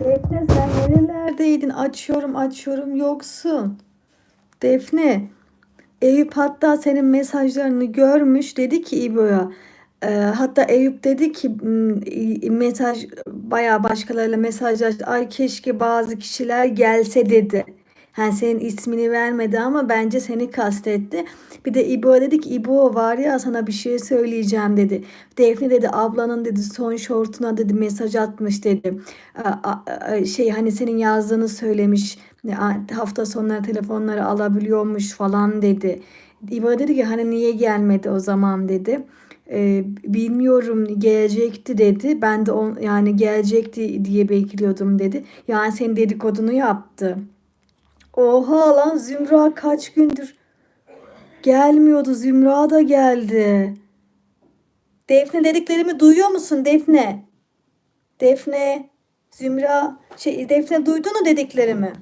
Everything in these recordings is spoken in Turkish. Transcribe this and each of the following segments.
Defne sen nerelerdeydin? Açıyorum açıyorum yoksun. Defne. Eyüp hatta senin mesajlarını görmüş dedi ki İbo'ya. e, hatta Eyüp dedi ki "M, mesaj bayağı başkalarıyla mesajlaştı. Ay keşke bazı kişiler gelse dedi. Yani senin ismini vermedi ama bence seni kastetti. Bir de İbo dedi ki İbo var ya sana bir şey söyleyeceğim dedi. Defne dedi ablanın dedi son şortuna dedi mesaj atmış dedi. Şey hani senin yazdığını söylemiş. Hafta sonları telefonları alabiliyormuş falan dedi. İbo dedi ki hani niye gelmedi o zaman dedi. Ee, bilmiyorum gelecekti dedi. Ben de on, yani gelecekti diye bekliyordum dedi. Yani senin dedikodunu yaptı. Oha lan Zümra kaç gündür gelmiyordu. Zümra da geldi. Defne dediklerimi duyuyor musun Defne? Defne, Zümra, şey Defne duydun mu dediklerimi?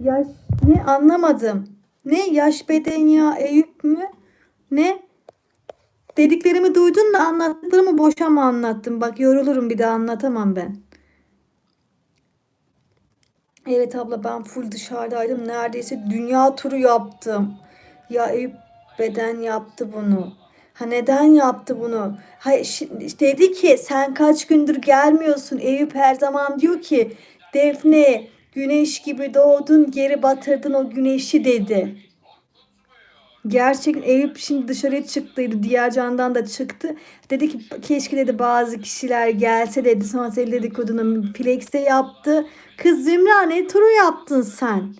Yaş ne anlamadım. Ne yaş beden ya Eyüp mü? Ne? Dediklerimi duydun mu? Anlattıklarımı boşa mı anlattım? Bak yorulurum bir daha anlatamam ben. Evet abla ben full dışarıdaydım. Neredeyse dünya turu yaptım. Ya Eyüp beden yaptı bunu. Ha neden yaptı bunu? Şi- dedi ki sen kaç gündür gelmiyorsun. Eyüp her zaman diyor ki Defne güneş gibi doğdun geri batırdın o güneşi dedi. Gerçekten Eyüp şimdi dışarıya çıktıydı. Diğer candan da çıktı. Dedi ki keşke dedi bazı kişiler gelse dedi. Sonra senin dedikodunu Flex'e yaptı. Kız Zümra ne turu yaptın sen?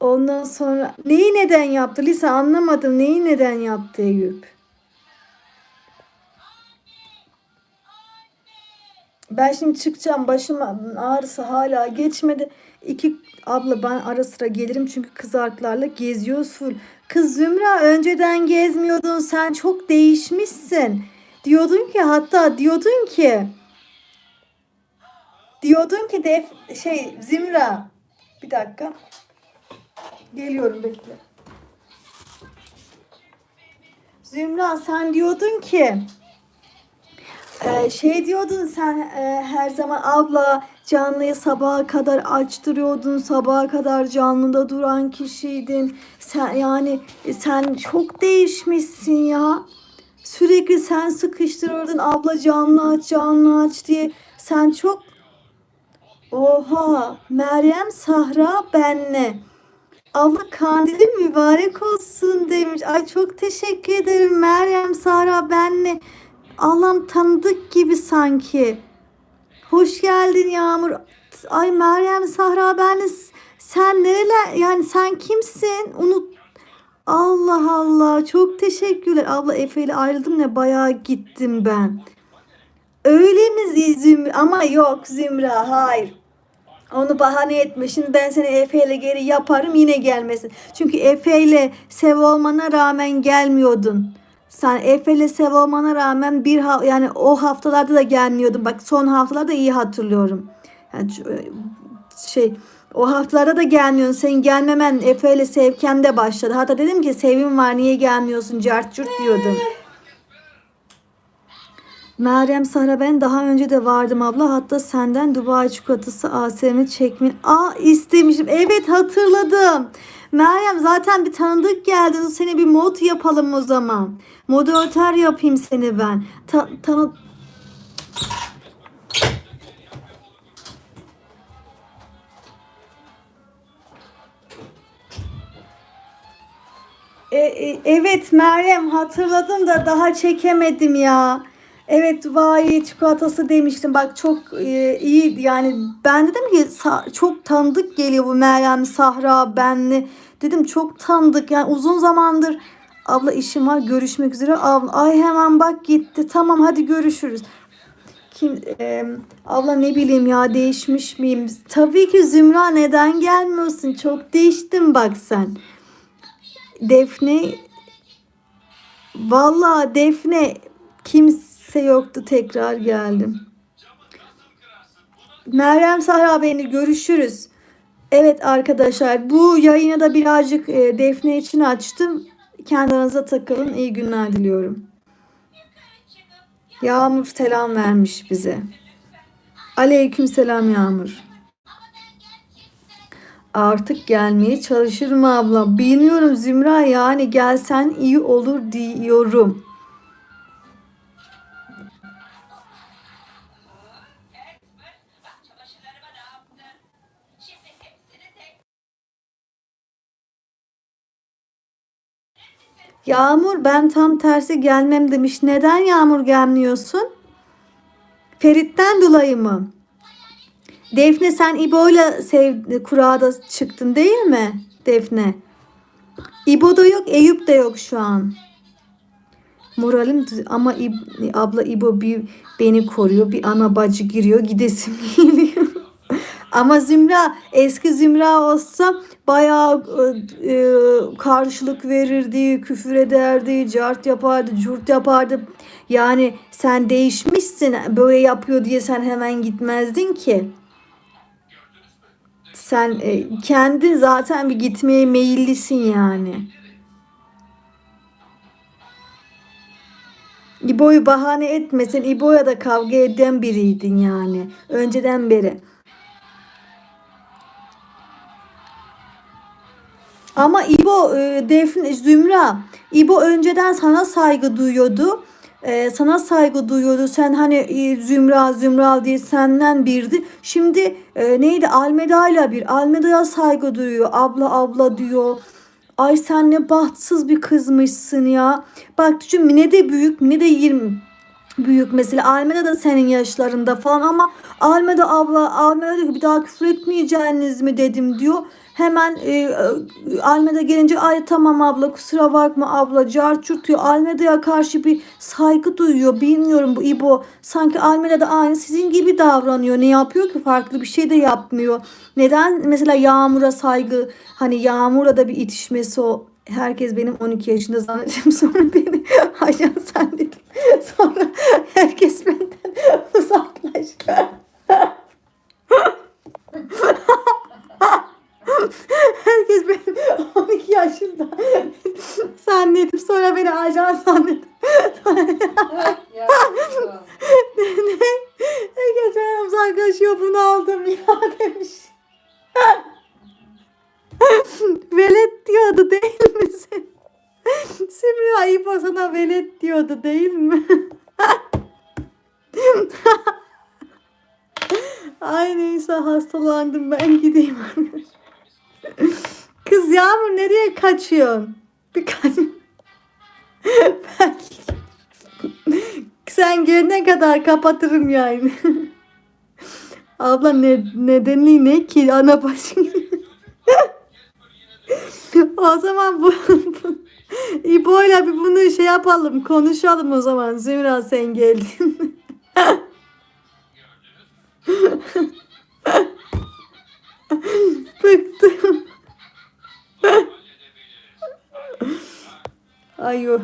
Ondan sonra neyi neden yaptı? Lisa anlamadım. Neyi neden yaptı Eyüp? Ben şimdi çıkacağım. Başım ağrısı hala geçmedi. İki abla ben ara sıra gelirim çünkü kızartlarla geziyoruz full. Kız Zümra önceden gezmiyordun. Sen çok değişmişsin. Diyordun ki hatta diyordun ki diyordun ki def şey Zümra bir dakika. Geliyorum bekle. Zümra sen diyordun ki ee, şey diyordun sen e, her zaman abla canlıyı sabaha kadar açtırıyordun sabaha kadar canlıda duran kişiydin sen yani e, sen çok değişmişsin ya sürekli sen sıkıştırırdın abla canlı aç canlı aç diye sen çok oha Meryem Sahra benle Abla kandilin mübarek olsun demiş. Ay çok teşekkür ederim Meryem Sahra benle. Allah'ım tanıdık gibi sanki. Hoş geldin Yağmur. Ay Meryem Sahra benle. Sen nereler yani sen kimsin? Unut. Allah Allah çok teşekkürler. Abla Efe ile ayrıldım ne bayağı gittim ben. Öyle mi Zümra? Ama yok Zümra hayır. Onu bahane etme. Şimdi ben seni Efe ile geri yaparım yine gelmesin. Çünkü Efe ile sev olmana rağmen gelmiyordun. Sen Efe ile sev olmana rağmen bir ha- yani o haftalarda da gelmiyordun. Bak son haftalarda iyi hatırlıyorum. Yani ç- şey o haftalarda da gelmiyorsun. Senin gelmemen Efe ile sevken de başladı. Hatta dedim ki sevim var niye gelmiyorsun cart curt diyordum. Meryem Sahra ben daha önce de vardım abla. Hatta senden Dubai çikolatası ASM'i çekmin. Aa istemişim. Evet hatırladım. Meryem zaten bir tanıdık geldin. Seni bir mod yapalım o zaman. Moderatör yapayım seni ben. Ta- tanı E, e, evet Meryem hatırladım da daha çekemedim ya. Evet Dubai çikolatası demiştim. Bak çok e, iyi yani ben dedim ki çok tanıdık geliyor bu Meryem Sahra benli. Dedim çok tanıdık yani uzun zamandır abla işim var görüşmek üzere. Abla, ay hemen bak gitti tamam hadi görüşürüz. Kim e, abla ne bileyim ya değişmiş miyim? Tabii ki Zümra neden gelmiyorsun? Çok değiştin bak sen. Defne Vallahi Defne kimse yoktu tekrar geldim. Meryem Sahra beni görüşürüz. Evet arkadaşlar bu yayını da birazcık e, Defne için açtım. Kendi aranıza takılın. İyi günler diliyorum. Yağmur selam vermiş bize. Aleyküm selam Yağmur. Artık gelmeye çalışırım abla. Bilmiyorum Zümra yani gelsen iyi olur diyorum. Yağmur ben tam tersi gelmem demiş. Neden Yağmur gelmiyorsun? Ferit'ten dolayı mı? Defne sen İbo'yla sev kurada çıktın değil mi? Defne. İbo da yok, Eyüp de yok şu an. Moralim ama İb- abla İbo bir beni koruyor. Bir ana bacı giriyor. Gidesim geliyor. Ama Zümra eski Zümra olsa bayağı e, e, karşılık verirdi, küfür ederdi, cart yapardı, curt yapardı. Yani sen değişmişsin. Böyle yapıyor diye sen hemen gitmezdin ki. Sen e, kendi zaten bir gitmeye meyillisin yani. İbo'yu bahane etmesen İbo'ya da kavga eden biriydin yani. Önceden beri. Ama İbo, e, Defne, Zümra, İbo önceden sana saygı duyuyordu. E, sana saygı duyuyordu. Sen hani e, Zümra, Zümra diye senden birdi. Şimdi e, neydi? Almeda'yla bir. Almeda'ya saygı duyuyor. Abla abla diyor. Ay sen ne bahtsız bir kızmışsın ya. Bak düşün Mine de büyük. Mine de 20 büyük mesela. Almeda da senin yaşlarında falan ama Almeda abla Almeda diyor ki bir daha küfür etmeyeceğiniz mi dedim diyor. Hemen e, e, Almeda gelince ay tamam abla kusura bakma abla carçurt diyor. Almeda'ya karşı bir saygı duyuyor. Bilmiyorum bu İbo. Sanki Almeda da aynı sizin gibi davranıyor. Ne yapıyor ki farklı bir şey de yapmıyor. Neden mesela Yağmur'a saygı hani Yağmur'a da bir itişmesi o herkes benim 12 yaşında zannettim sonra beni ajan zannettim. Sonra herkes benden uzaklaştı. herkes benim 12 yaşında zannedip sonra beni ajan zannedip ne? Herkes benden uzaklaşıyor bunu aldım ya demiş. velet diyordu değil mi sen? Sümrüya İbo sana velet diyordu değil mi? Ay neyse hastalandım ben gideyim. Kız Yağmur nereye kaçıyorsun? Bir kaç... Sen gelene kadar kapatırım yani. Abla ne, nedeni ne ki ana başın? O zaman bu, İbo'yla bir bunu şey yapalım konuşalım o zaman Zümra sen geldin. Bıktım. Ay yo-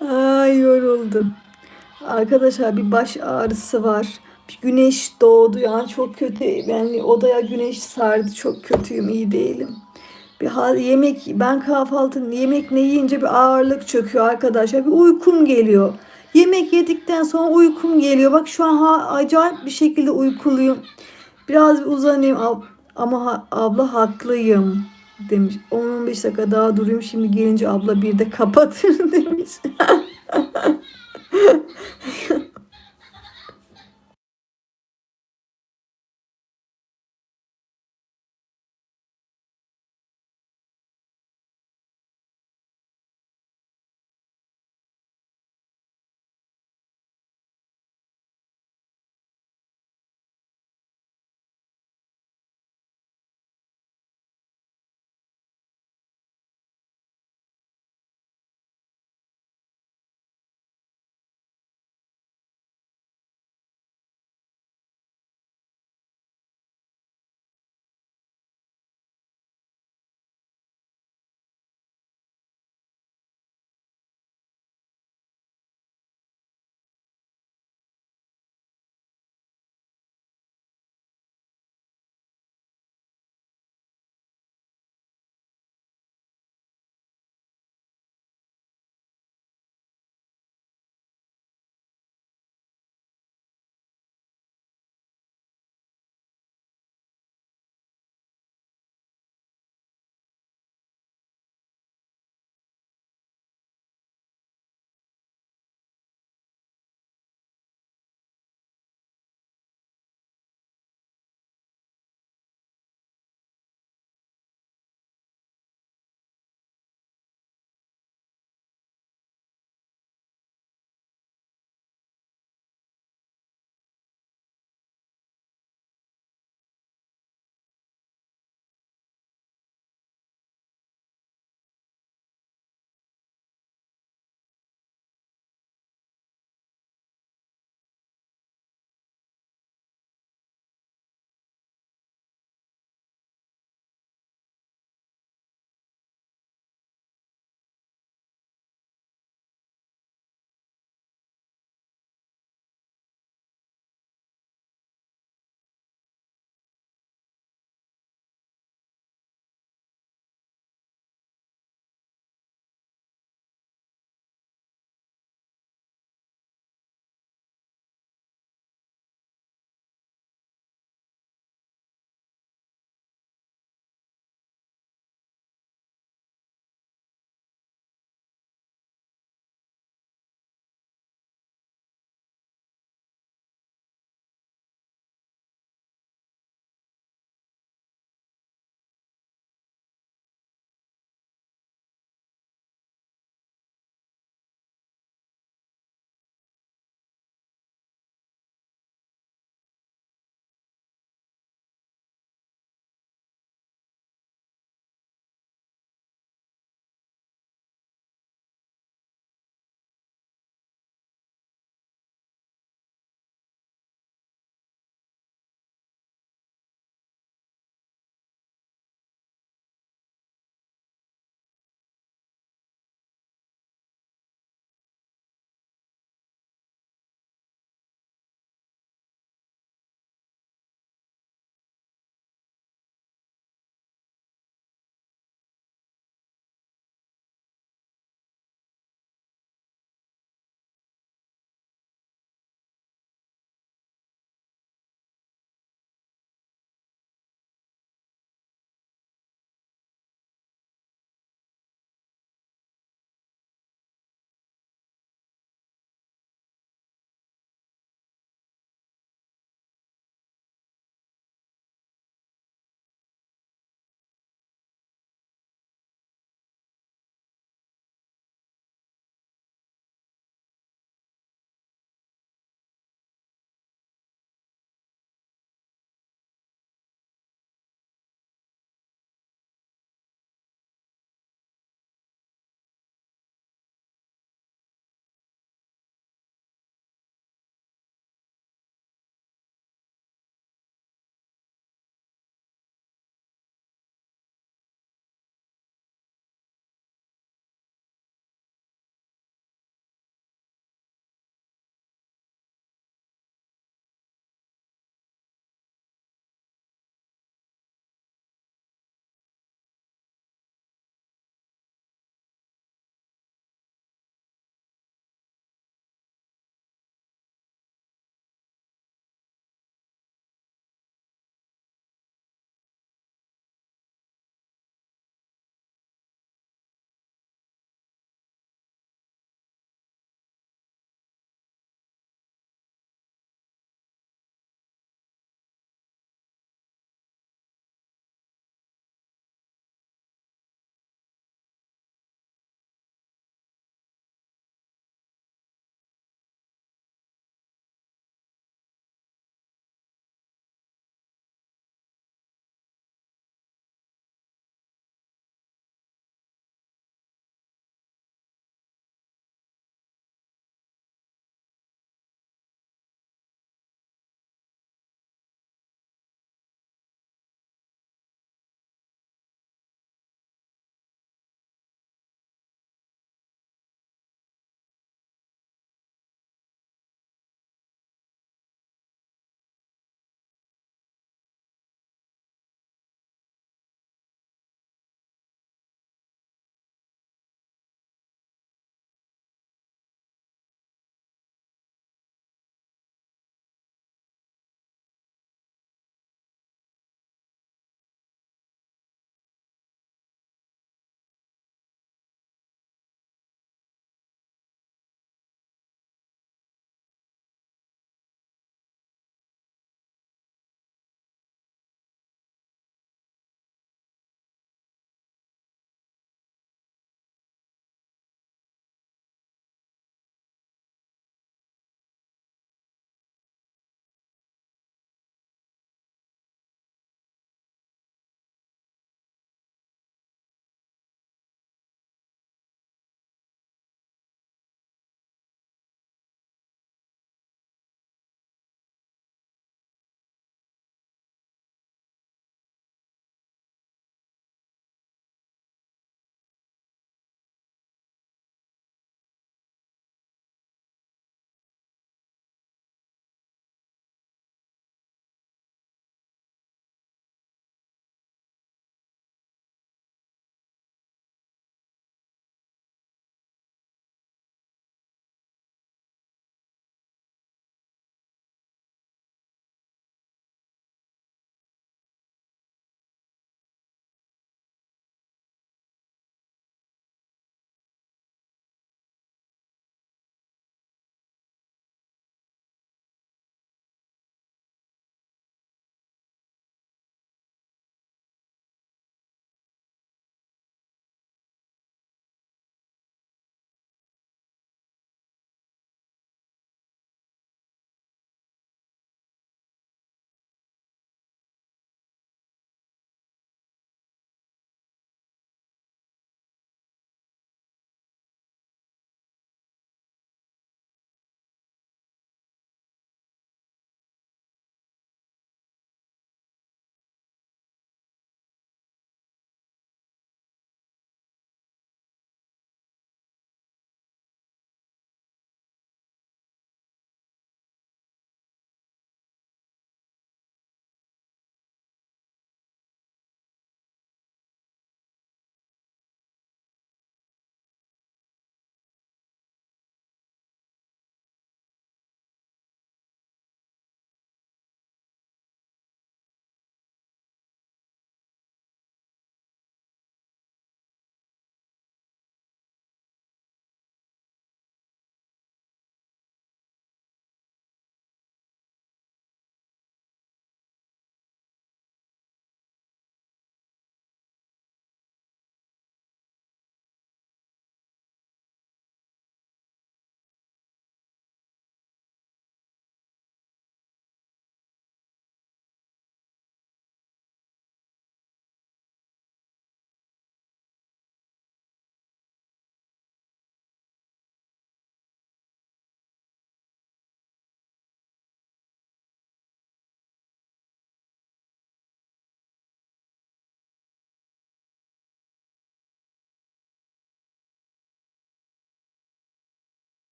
Ay yoruldum. Arkadaşlar bir baş ağrısı var. Bir güneş doğdu yani çok kötü. Ben odaya güneş sardı. Çok kötüyüm, iyi değilim. Bir hal yemek ben kahvaltı yemek ne yiyince bir ağırlık çöküyor arkadaşlar. Bir uykum geliyor. Yemek yedikten sonra uykum geliyor. Bak şu an ha, acayip bir şekilde uykuluyum. Biraz bir uzanayım Ab- ama ha- abla haklıyım demiş. 10-15 dakika daha durayım şimdi gelince abla bir de kapatır demiş.